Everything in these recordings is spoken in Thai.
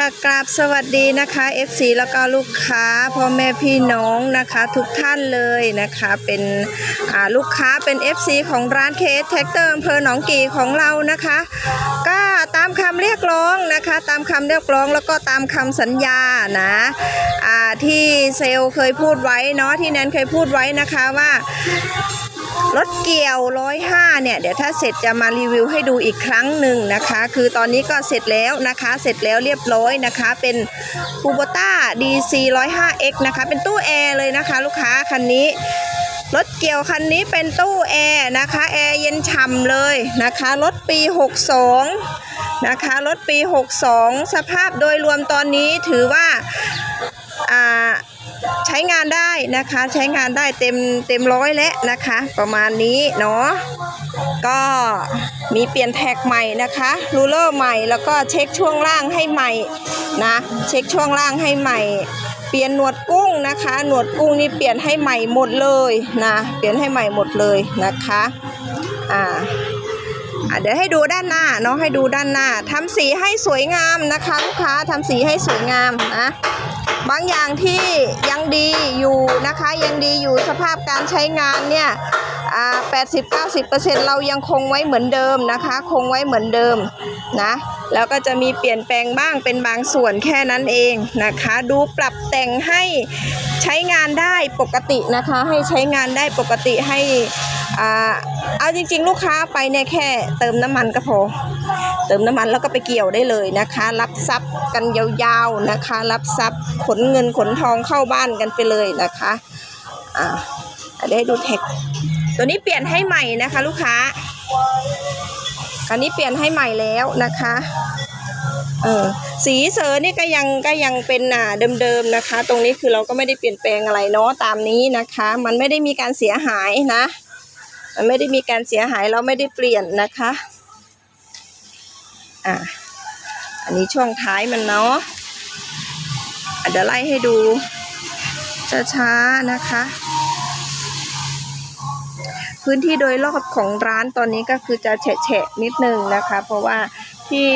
ค่ะกราบสวัสดีนะคะ FC แล้วก็ลูกค้าพ่อแม่พี่น้องนะคะ ทุกท่านเลยนะคะเป็นลูกค้าเป็น FC ของร้านเคสแท็กเตอร์อำเภอหนองกี่ของเรานะคะ ก็ตามคำเรียกร้องนะคะ ตามคำเรียกร้องแล้วก็ตามคำสัญญานะที่เซลเคยพูดไว้เนาะที่แนนเคยพูดไว้นะคะว่า รถเกี่ยวร้อยห้าเนี่ยเดี๋ยวถ้าเสร็จจะมารีวิวให้ดูอีกครั้งหนึ่งนะคะ คือตอนนี้ก็เสร็จแล้วนะคะ เสร็จแล้วเรียบร้อยนะคะ เป็น k u b o t a DC 105X นะคะ เป็นตู้แอร์เลยนะคะ ลูกค้าคันนี้รถเกี่ยวคันนี้เป็นตู้แอร์นะคะแอร์เย็นฉ่ำเลยนะคะรถปี 62 นะคะรถปี 62 สภาพโดยรวมตอนนี้ถือว่าอ่า ใช้งานได้นะคะ ใช้งานได้เต็มเต็มร้อยแล้วนะคะ ประมาณนี้เนาะก็มีเปลี่ยนแท็กใหม่นะคะรูเลอร์ใหม่แล้วก็เช็คช่วงล่างให้ใหม่นะเช็คช่วงล่างให้ใหม่เปลี่ยนหนวดกุ้งนะคะ หนวดกุ้งนี่เปลี่ยนให้ใหม่หมดเลยนะเปลี่ยนให้ใหม่หมดเลยนะคะอ่าอะเดี๋ยวให้ดูด้านหน้าเนาะให้ดูด้านหน้าทำสีให้สวยงามนะคะลูกค้าทำสีให้สวยงามนะ บางอย่างที่ยังดีอยู่นะคะ ยังดีอยู่สภาพการใช้งานเนี่ยอ่า80-90%เรายังคงไว้เหมือนเดิมนะคะ คงไว้เหมือนเดิมนะ แล้วก็จะมีเปลี่ยนแปลงบ้างเป็นบางส่วนแค่นั้นเองนะคะ ดูปรับแต่งให้ใช้งานได้ปกตินะคะ ให้ใช้งานได้ปกติให้อ่าเอาจริงๆ ลูกค้าไปเนี่ยแค่เติมน้ำมันก็พอ เติมน้ำมันแล้วก็ไปเกี่ยวได้เลยนะคะ รับทรัพย์กันยาวๆนะคะ รับทรัพย์ขนเงินขนทองเข้าบ้านกันไปเลยนะคะอ่าเดี๋ยวให้ดูเทคตัวนี้เปลี่ยนให้ใหม่นะคะ ลูกค้าคันนี้เปลี่ยนให้ใหม่แล้วนะคะเออสีเซอร์นี่ก็ยังก็ยังเป็นอ่าเดิมๆนะคะ ตรงนี้คือเราก็ไม่ได้เปลี่ยนแปลงอะไรเนาะตามนี้นะคะ มันไม่ได้มีการเสียหายนะ มันไม่ได้มีการเสียหายเราไม่ได้เปลี่ยนนะคะ อะอันนี้ช่วงท้ายมันเนาะเดี๋ยวไล่ให้ดูช้าๆนะคะ พื้นที่โดยรอบของร้านตอนนี้ก็คือจะแฉะๆนิดนึงนะคะ เพราะว่าที่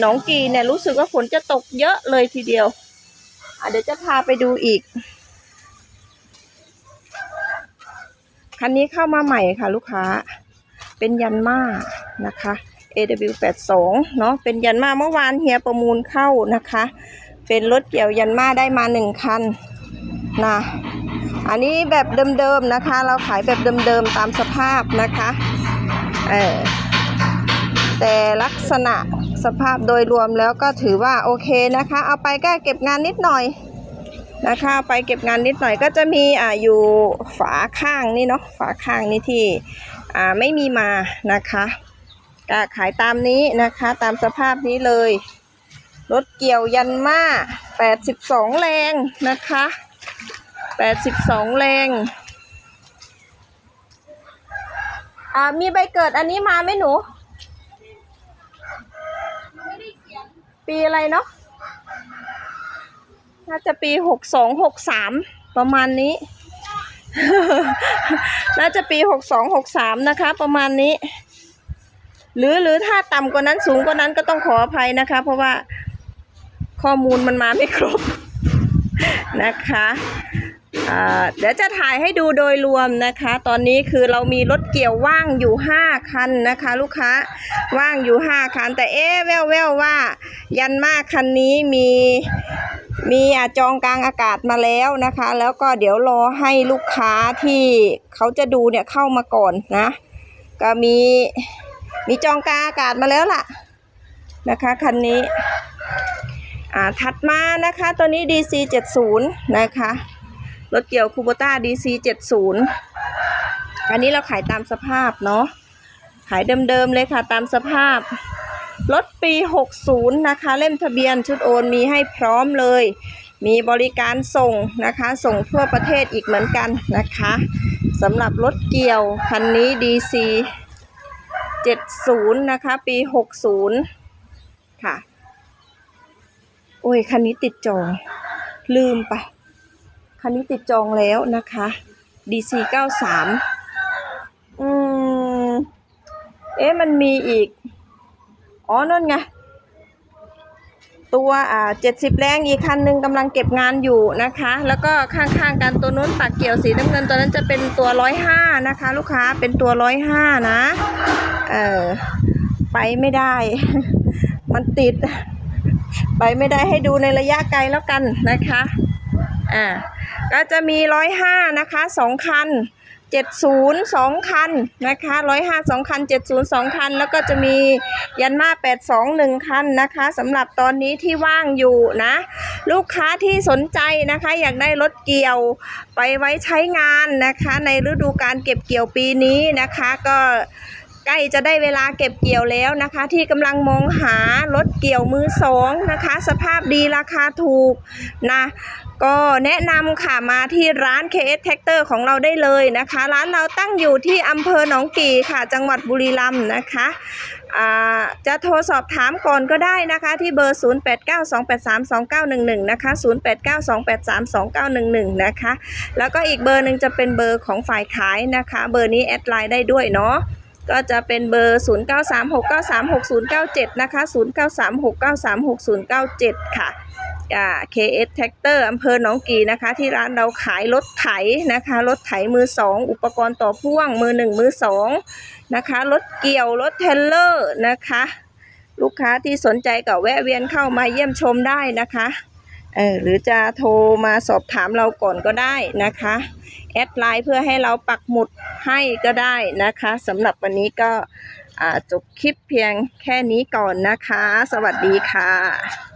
หนองกีเนี่ยรู้สึกว่าฝนจะตกเยอะเลยทีเดียวเดี๋ยวจะพาไปดูอีก คันนี้เข้ามาใหม่ค่ะลูกค้า เป็นยันมานะคะ AW82 เนาะเป็นยันมาเมื่อวานเฮียประมูลเข้านะคะ เป็นรถเกี่ยวยันมาได้มาหนึ่งคันนะอันนี้แบบเดิมๆนะคะ เราขายแบบเดิมๆตามสภาพนะคะเออแต่ลักษณะสภาพโดยรวมแล้วก็ถือว่าโอเคนะคะ เอาไปก็เก็บงานนิดหน่อยนะคะไปเก็บงานนิดหน่อยก็จะมีอ่าอยู่ฝาข้างนี่เนาะฝาข้างนี่ที่อ่าไม่มีมานะคะ ก็ขายตามนี้นะคะตามสภาพนี้เลย รถเกี่ยวยันมา82 แรงนะคะ 82 แรงอ่ามีใบเกิดอันนี้มาไหมหนู ปีอะไรเนาะน่าจะปีหกสองหกสามประมาณนี้ น่าจะปีหกสองหกสามนะคะ ประมาณนี้ หรือหรือถ้าต่ำกว่านั้นสูงกว่านั้นก็ต้องขออภัยนะคะ เพราะว่าข้อมูลมันมาไม่ครบนะคะเดี๋ยวจะถ่ายให้ดูโดยรวมนะคะ ตอนนี้คือเรามีรถเกี่ยวว่างอยู่ 5 คันนะคะ ลูกค้าว่างอยู่ 5 คัน แต่เอ๊ะแววแววว่า ยันมาคันนี้มีมีอาจองกลางอากาศมาแล้วนะคะ แล้วก็เดี๋ยวรอให้ลูกค้าที่เขาจะดูเนี่ยเข้ามาก่อนนะ ก็มี มีจองกาอากาศมาแล้วล่ะนะคะคันนี้อ่าถัดมานะคะตัวนี้ DC 70นะคะรถเกี่ยวคูโบต้า DC 70อันนี้เราขายตามสภาพเนาะขายเดิมๆเลยค่ะตามสภาพรถปี 60 นะคะ เล่มทะเบียนชุดโอนมีให้พร้อมเลย มีบริการส่งนะคะ ส่งทั่วประเทศอีกเหมือนกันนะคะสำหรับรถเกี่ยวคันนี้ DC 70 นะคะ ปี 60 ค่ะ โอ้ย คันนี้ติดจอง ลืมไป คันนี้ติดจองแล้วนะคะ DC 93 อืม เอ๊ะ มันมีอีก อ๋อ นั่นไง ตัวอ่า70แรงอีกคันหนึ่งกำลังเก็บงานอยู่นะคะ แล้วก็ข้างๆกันตัวนู้นปักเกี่ยวสีน้ำเงินตัวนั้นจะเป็นตัว105นะคะ ลูกค้าเป็นตัว105นะเออไปไม่ได้ มันติด ไปไม่ได้ให้ดูในระยะไกลแล้วกันนะคะอ่าก็จะมี105นะคะ2คัน 70 2 คันนะคะ105 2 คัน 70 2 คัน แล้วก็จะมียันมา 82 1 คันนะคะสำหรับตอนนี้ที่ว่างอยู่นะ ลูกค้าที่สนใจนะคะ อยากได้รถเกี่ยวไปไว้ใช้งานนะคะ ในฤดูการเก็บเกี่ยวปีนี้นะคะก็ ใกล้จะได้เวลาเก็บเกี่ยวแล้วนะคะ ที่กำลังมองหารถเกี่ยวมือสองนะคะ สภาพดีราคาถูกนะก็แนะนำค่ะมาที่ร้าน KS Tractor ของเราได้เลยนะคะ ร้านเราตั้งอยู่ที่อำเภอหนองกี่ค่ะ จังหวัดบุรีรัมย์นะคะจะโทรสอบถามก่อนก็ได้นะคะ ที่เบอร์ 0892832911 นะคะ 0892832911 นะคะ แล้วก็อีกเบอร์หนึ่งจะเป็นเบอร์ของฝ่ายขายนะคะ เบอร์นี้แอดไลน์ได้ด้วยเนาะ ก็จะเป็นเบอร์ 0936936097 นะคะ 0936936097 ค่ะอ่า KS Tractor อำเภอหนองกีนะคะ ที่ร้านเราขายรถไถนะคะ รถไถมือสองอุปกรณ์ต่อพ่วง มือหนึ่งมือสองนะคะ รถเกี่ยว รถเทรลเลอร์นะคะ ลูกค้าที่สนใจก็แวะเวียนเข้ามาเยี่ยมชมได้นะคะ เออหรือจะโทรมาสอบถามเราก่อนก็ได้นะคะ แอดไลน์เพื่อให้เราปักหมุดให้ก็ได้นะคะสำหรับวันนี้ก็จบคลิปเพียงแค่นี้ก่อนนะคะ สวัสดีค่ะ